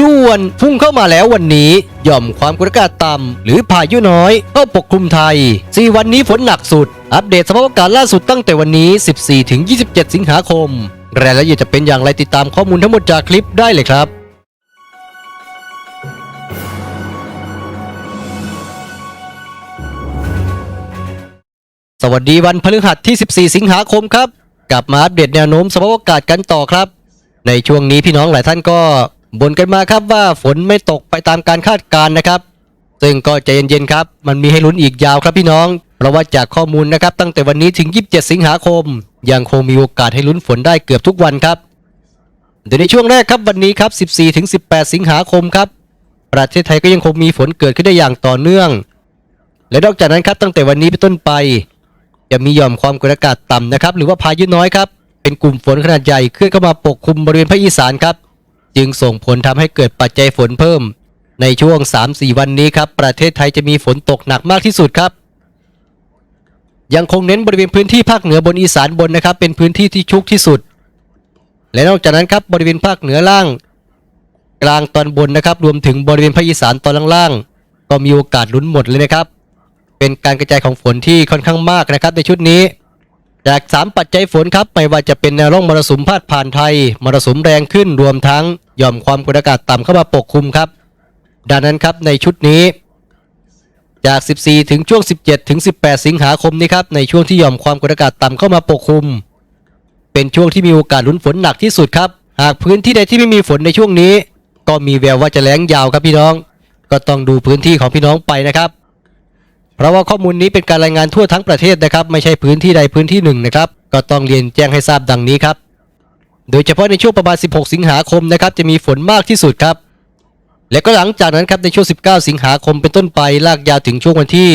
ด่วนพุ่งเข้ามาแล้ววันนี้หย่อมความกดอากาศต่ำหรือพายุน้อยเข้าปกคลุมไทย 4 วันนี้ฝนหนักสุด อัปเดตสภาพอากาศล่าสุดตั้งแต่วันนี้ 14ถึง27 สิงหาคม รายละเอียดจะเป็นอย่างไรติดตามข้อมูลทั้งหมดจากคลิปได้เลยครับสวัสดีวันพฤหัสที่ 14 สิงหาคมครับ กลับมาอัปเดตแนวโน้มสภาพอากาศกันต่อครับ ในช่วงนี้พี่น้องหลายท่านก็ บ่นกันมาครับว่าฝนไม่ตกไปตามการคาดการณ์นะครับ ซึ่งก็ใจเย็นๆครับ มันมีให้ลุ้นอีกยาวครับพี่น้อง เพราะว่าจากข้อมูลนะครับตั้งแต่วันนี้ถึง 27 สิงหาคม ยังคงมีโอกาสให้ลุ้นฝนได้เกือบทุกวันครับโดยในช่วงแรกครับวันนี้ครับ 14ถึง18 สิงหาคมครับ ประเทศไทยก็ยังคงมีฝนเกิดขึ้นได้อย่างต่อเนื่อง และนอกจากนั้นครับตั้งแต่วันนี้เป็นต้นไป จะมีหย่อมความกดอากาศต่ำนะครับ หรือว่าพายุน้อยครับ เป็นกลุ่มฝนขนาดใหญ่เคลื่อนเข้ามาปกคลุมบริเวณภาคอีสานครับ จึงส่งผลทำให้เกิดปัจจัยฝนเพิ่ม ในช่วง 3-4 วันนี้ครับ ประเทศไทยจะมีฝนตกหนักมากที่สุดครับ ยังคงเน้นบริเวณพื้นที่ภาคเหนือบนอีสานบนนะครับ เป็นพื้นที่ที่ชุกที่สุด และนอกจากนั้นครับบริเวณภาคเหนือล่าง กลางตอนบนนะครับ รวมถึงบริเวณภาคอีสานตอนล่างๆก็มีโอกาสลุ้นหมดเลยนะครับ เป็นการกระจายของฝนที่ค่อนข้างมากนะครับในชุดนี้ จาก 3 ปัจจัยฝนครับ ไม่ว่าจะเป็นแนวร่องมรสุมพาดผ่านไทยมรสุมแรงขึ้นรวมทั้งย่อมความกดอากาศต่ำเข้ามาปกคลุมครับ ดังนั้นครับในชุดนี้จาก 14 ถึงช่วง 17 ถึง 18 สิงหาคมนี้ครับ ในช่วงที่หย่อมความกดอากาศต่ำเข้ามาปกคลุม เป็นช่วงที่มีโอกาสลุ้นฝนหนักที่สุดครับ หากพื้นที่ใดที่ไม่มีฝนในช่วงนี้ ก็มีแววว่าจะแล้งยาวครับพี่น้อง ก็ต้องดูพื้นที่ของพี่น้องไปนะครับ เพราะว่าข้อมูลนี้เป็นการรายงานทั่วทั้งประเทศนะครับ ไม่ใช่พื้นที่ใดพื้นที่หนึ่งนะครับ ก็ต้องเรียนแจ้งให้ทราบดังนี้ครับ โดยเฉพาะในช่วงประมาณ 16 สิงหาคมนะครับ จะมีฝนมากที่สุดครับ และก็หลังจากนั้นครับในช่วง 19 สิงหาคมเป็นต้นไปลากยาวถึงช่วงวันที่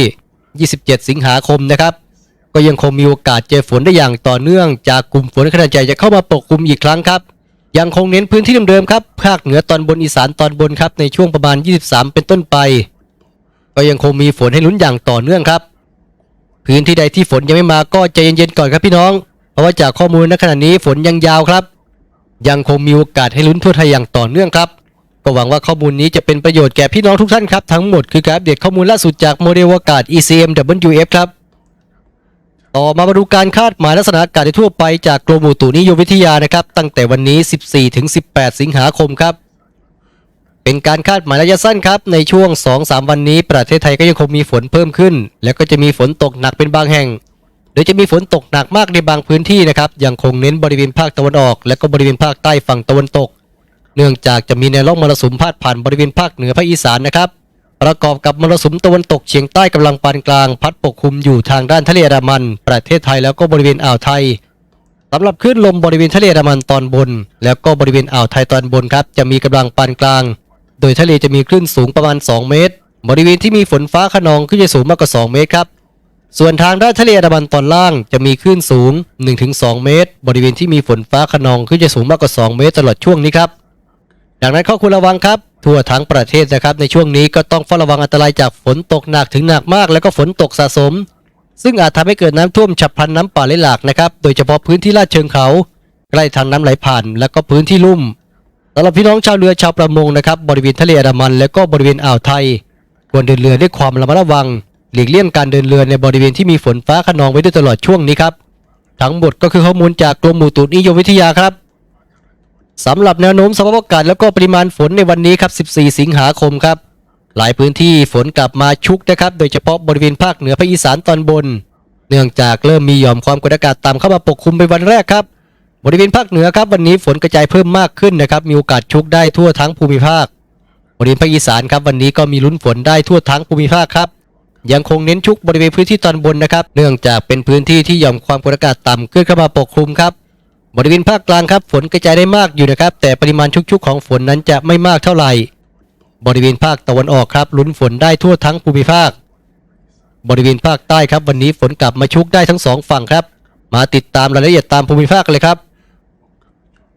27 สิงหาคมนะครับ ก็ยังคงมีโอกาสเจอฝนได้อย่างต่อเนื่องจากกลุ่มฝนขนาดใหญ่จะเข้ามาปกคลุมอีกครั้งครับยังคงเน้นพื้นที่เดิมๆครับภาคเหนือตอนบนอีสานตอนบนครับในช่วงประมาณ 23 เป็นต้นไป ก็ยังคงมีฝนให้ลุ้นอย่างต่อเนื่องครับ พื้นที่ใดที่ฝนยังไม่มาก็ใจเย็นๆก่อนครับพี่น้อง เพราะว่าจากข้อมูลณขณะนี้ฝนยังยาวครับ ยังคงมีโอกาสให้ลุ้นทั่วไทยอย่างต่อเนื่องครับ ก็หวังว่าข้อมูลนี้จะเป็นประโยชน์แก่พี่น้องทุกท่านครับ ทั้งหมดคือการอัปเดตข้อมูลล่าสุดจากโมเดลอากาศ ECMWF ครับ ต่อมามาดูการคาดหมายลักษณะอากาศทั่วไปจากกรมอุตุนิยมวิทยานะครับ ตั้งแต่วันนี้ 14-18 สิงหาคมครับ เป็นการคาดหมายระยะสั้นครับ ในช่วง 2-3 วันนี้ ประเทศไทยก็ยังคงมีฝนเพิ่มขึ้น แล้วก็จะมีฝนตกหนักเป็นบางแห่ง โดยจะมีฝนตกหนักมากในบางพื้นที่นะครับยังคงเน้นบริเวณภาคตะวันออก และก็บริเวณภาคใต้ฝั่งตะวันตก เนื่องจากจะมีแนวร่องมรสุมพาดผ่านบริเวณภาคเหนือภาคอีสานนะครับประกอบกับมรสุมตะวันตกเฉียงใต้กำลังปานกลาง พัดปกคลุมอยู่ทางด้านทะเลอันดามัน ประเทศไทยแล้วก็บริเวณอ่าวไทยสำหรับคลื่นลมบริเวณทะเลอันดามันตอนบน แล้วก็บริเวณอ่าวไทยตอนบนครับจะมีกำลังปานกลาง โดยทะเลจะมีคลื่นสูงประมาณ 2 เมตร บริเวณที่มีฝนฟ้าขนองขึ้นจะสูงมากกว่า 2 เมตรครับ ส่วนทางด้านทะเลอันดามันตอนล่างจะมีคลื่นสูง 1-2 เมตร บริเวณที่มีฝนฟ้าขนองขึ้นจะสูงมากกว่า 2 เมตรตลอดช่วงนี้ครับ ดังนั้นข้อควรระวังครับ ทั่วทั้งประเทศนะครับ ในช่วงนี้ก็ต้องเฝ้าระวังอันตรายจากฝนตกหนักถึงหนักมาก แล้วก็ฝนตกสะสม ซึ่งอาจทำให้เกิดน้ำท่วมฉับพลันน้ำป่าไหลหลากนะครับ โดยเฉพาะพื้นที่ลาดเชิงเขา ใกล้ทางน้ำไหลผ่าน แล้วก็พื้นที่ลุ่ม สำหรับพี่น้องชาวเรือชาวประมงนะครับบริเวณทะเลอันดามัน และก็บริเวณอ่าวไทย ควรเดินเรือด้วยความระมัดระวัง หลีกเลี่ยงการเดินเรือในบริเวณที่มีฝนฟ้าขนองไว้ด้วยตลอดช่วงนี้ครับทั้งหมดก็คือข้อมูลจากกรมอุตุนิยมวิทยาครับสำหรับแนวโน้มสภาพอากาศแล้วก็ปริมาณฝนในวันนี้ครับ 14 สิงหาคมครับ หลายพื้นที่ฝนกลับมาชุกนะครับ โดยเฉพาะบริเวณภาคเหนือภาคอีสานตอนบน เนื่องจากเริ่มมีหย่อมความกดอากาศต่ำเข้ามาปกคลุมเป็นวันแรกครับ บริเวณภาคเหนือครับวันนี้ฝนกระจายเพิ่มมากขึ้นนะครับมีโอกาสชุกได้ทั่วทั้งภูมิภาค บริเวณภาคอีสานครับวันนี้ก็มีลุ้นฝนได้ทั่วทั้งภูมิภาคครับยังคงเน้นชุกบริเวณพื้นที่ตอนบนนะครับ เนื่องจากเป็นพื้นที่ที่หย่อมความกดอากาศต่ำขึ้นเข้ามาปกคลุมครับ บริเวณภาคกลางครับฝนกระจายได้มากอยู่นะครับ แต่ปริมาณชุกๆของฝนนั้นจะไม่มากเท่าไหร่ บริเวณภาคตะวันออกครับลุ้นฝนได้ทั่วทั้งภูมิภาค บริเวณภาคใต้ครับวันนี้ฝนกลับมาชุกได้ทั้งสองฝั่งครับ มาติดตามรายละเอียดตามภูมิภาคเลยครับ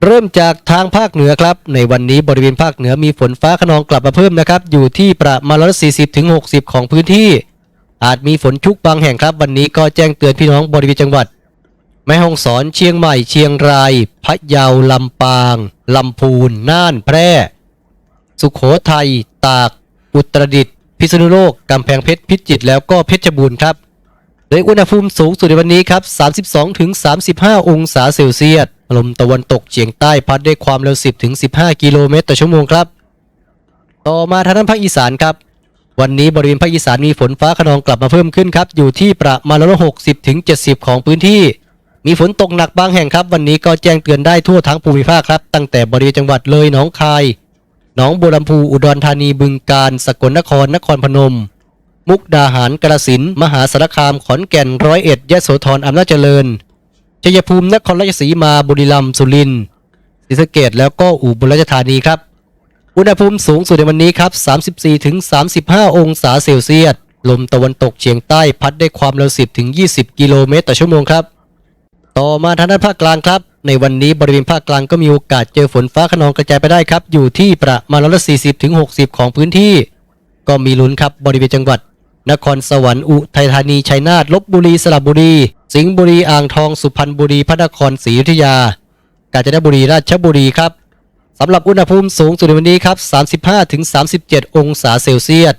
เริ่มจากทางภาคเหนือครับ ในวันนี้บริเวณภาคเหนือมีฝนฟ้าขนองกลับมาเพิ่มนะครับ อยู่ที่ประมาณร้อยสี่สิบถึงหกสิบของพื้นที่ อาจมีฝนชุกบางแห่งครับ วันนี้ก็แจ้งเตือนพี่น้องบริเวณจังหวัด แม่ฮ่องสอนเชียงใหม่เชียงราย พะเยาลำปาง ลำพูน น่านแพร่ สุขโขทัย ตาก อุตรดิตถ์พิษณุโลกกำแพงเพชรพิจิตรแล้วก็เพชรบูรณ์ครับ โดยอุณหภูมิสูงสุดในวันนี้ครับ 32ถึง35 องศาเซลเซียส ลมตะวันตกเฉียงใต้พัดด้วยความเร็ว 10ถึง15 กิโลเมตรต่อชั่วโมงครับ ต่อมาทางด้านภาคอีสานครับ วันนี้บริเวณภาคอีสานมีฝนฟ้าขนองกลับมาเพิ่มขึ้นครับ อยู่ที่ประมาณร้อยละ60ถึง70ของพื้นที่ มีฝนตกหนักบางแห่งครับ วันนี้ก็แจ้งเตือนได้ทั่วทั้งภูมิภาคครับ ตั้งแต่บริเวณจังหวัดเลยหนองคาย หนองบัวลำพู อุดรธานี บึงกาฬ สกลนคร นครพนม มุกดาหารกระสินมหาสารคามขอนแก่นร้อยเอ็ดยะโสธรอำนาจเจริญชัยภูมินครราชสีมาบุรีรัมย์สุรินทร์ศรีสะเกษแล้วก็อุบลราชธานีครับ อุณหภูมิสูงสุดในวันนี้ครับ 34ถึง35 องศาเซลเซียสลมตะวันตกเฉียงใต้พัดได้ความเร็ว 10ถึง20 กิโลเมตรต่อชั่วโมงครับ ต่อมาทางด้านภาคกลางครับ ในวันนี้บริเวณภาคกลางก็มีโอกาสเจอฝนฟ้าขนองกระจายไปได้ครับ อยู่ที่ประมาณร้อยละ40ถึง60 ของพื้นที่ ก็มีลุ้นครับบริเวณจังหวัด นครสวรรค์อุทัยธานีชัยนาทลบบุรีสระบุรี สิงห์บุรีอ่างทองสุพรรณบุรีพระนครศรีอยุธยา กาญจนบุรีราชบุรีครับสำหรับอุณหภูมิสูงสุดในวันนี้ครับ 35ถึง37 องศาเซลเซียส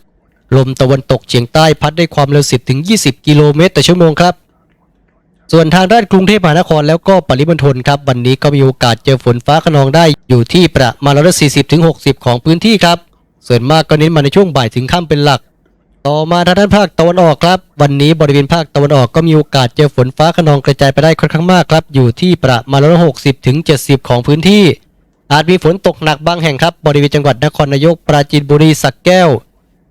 ลมตะวันตกเฉียงใต้พัดด้วยความเร็ว 10ถึง20 กิโลเมตรต่อชั่วโมงครับ ส่วนทางด้านกรุงเทพมหานครแล้วก็ปริมณฑลครับ วันนี้ก็มีโอกาสเจอฝนฟ้าขนองได้อยู่ที่ประมาณร้อยละ40ถึง60ของพื้นที่ครับ ส่วนมากก็เน้นมาในช่วงบ่ายถึงค่ำเป็นหลัก ต่อมาทางด้านภาคตะวันออกครับ วันนี้บริเวณภาคตะวันออกก็มีโอกาสเจอฝนฟ้าขนองกระจายไปได้ค่อนข้างมากครับ อยู่ที่ประมาณร้อยละ60ถึง70ของพื้นที่ อาจมีฝนตกหนักบางแห่งครับ บริเวณจังหวัดนครนายกปราจีนบุรีสักแก้ว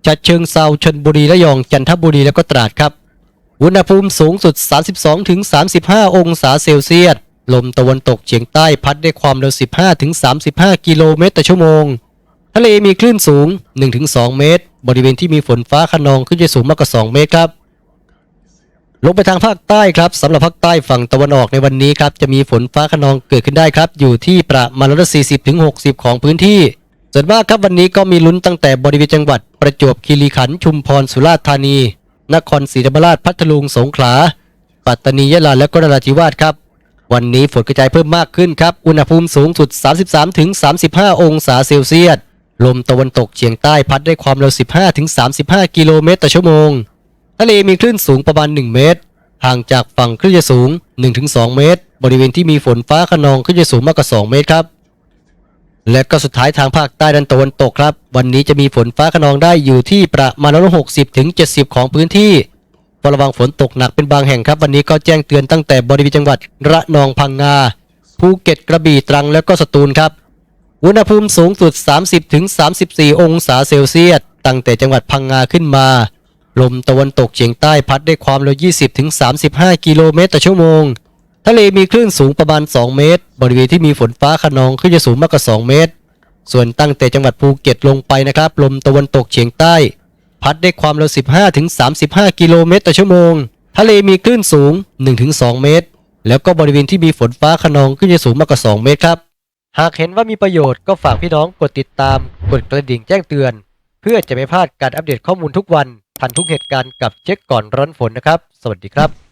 ฉะเชิงเซาชลบุรีระยองจันทบุรีแล้วก็ตราดครับ อุณหภูมิสูงสุด 32ถึง35 องศาเซลเซียส ลมตะวันตกเฉียงใต้พัดด้วยความเร็ว 15ถึง35 กิโลเมตรต่อชั่วโมง ทะเลมีคลื่นสูง 1-2 เมตร บริเวณที่มีฝนฟ้าขนองขึ้นจะสูงมากกว่า 2 เมตรครับ ลงไปทางภาคใต้ครับสำหรับภาคใต้ฝั่งตะวันออกในวันนี้ครับจะมีฝนฟ้าขนองเกิดขึ้นได้ครับ อยู่ที่ประมาณร้อยละ40ถึง60ของพื้นที่ ส่วนมากครับวันนี้ก็มีลุ้นตั้งแต่บริเวณจังหวัด ประจวบคีรีขันธ์ชุมพรสุราษฎร์ธานี นครศรีธรรมราชพัทลุงสงขลาปัตตานียะลาและก็นราธิวาสครับวันนี้ฝนกระจายเพิ่มมากขึ้นครับ อุณหภูมิสูงสุด 33ถึง35 องศาเซลเซียส ลมตะวันตกเฉียงใต้พัดด้วยความเร็ว 15ถึง35 กิโลเมตรต่อชั่วโมง ทะเลมีคลื่นสูงประมาณ 1 เมตร ห่างจากฝั่งคลื่นจะสูง 1-2 เมตร บริเวณที่มีฝนฟ้าขนองคลื่นจะสูงมากกว่า 2 เมตรครับ และก็สุดท้ายทางภาคใต้ด้านตะวันตกครับ วันนี้จะมีฝนฟ้าขนองได้อยู่ที่ประมาณ60ถึง70 ของพื้นที่เฝ้าระวังฝนตกหนักเป็นบางแห่งครับ วันนี้ก็แจ้งเตือนตั้งแต่บริเวณจังหวัดระนองพังงาภูเก็ตกระบี่ตรังแล้วก็สตูลครับ อุณหภูมิสูงสุด 30-34 องศาเซลเซียส ตั้งแต่จังหวัดพังงาขึ้นมา ลมตะวันตกเฉียงใต้พัดได้ความเร็ว 20-35 กิโลเมตรต่อชั่วโมง ทะเลมีคลื่นสูงประมาณ 2 เมตร บริเวณที่มีฝนฟ้าขนองคลื่นจะสูงมากกว่า 2 เมตร ส่วนตั้งแต่จังหวัดภูเก็ตลงไปนะครับ ลมตะวันตกเฉียงใต้ พัดได้ความเร็ว 15-35 กิโลเมตรต่อชั่วโมง ทะเลมีคลื่นสูง 1-2 เมตร แล้วก็บริเวณที่มีฝนฟ้าขนองคลื่นจะสูงมากกว่า 2 เมตรครับ หากเห็นว่ามีประโยชน์ก็ฝากพี่น้องกดติดตาม กดกระดิ่งแจ้งเตือน เพื่อจะไม่พลาดการอัปเดตข้อมูลทุกวัน ทันทุกเหตุการณ์กับเช็คก่อนร้อนฝนนะครับ สวัสดีครับ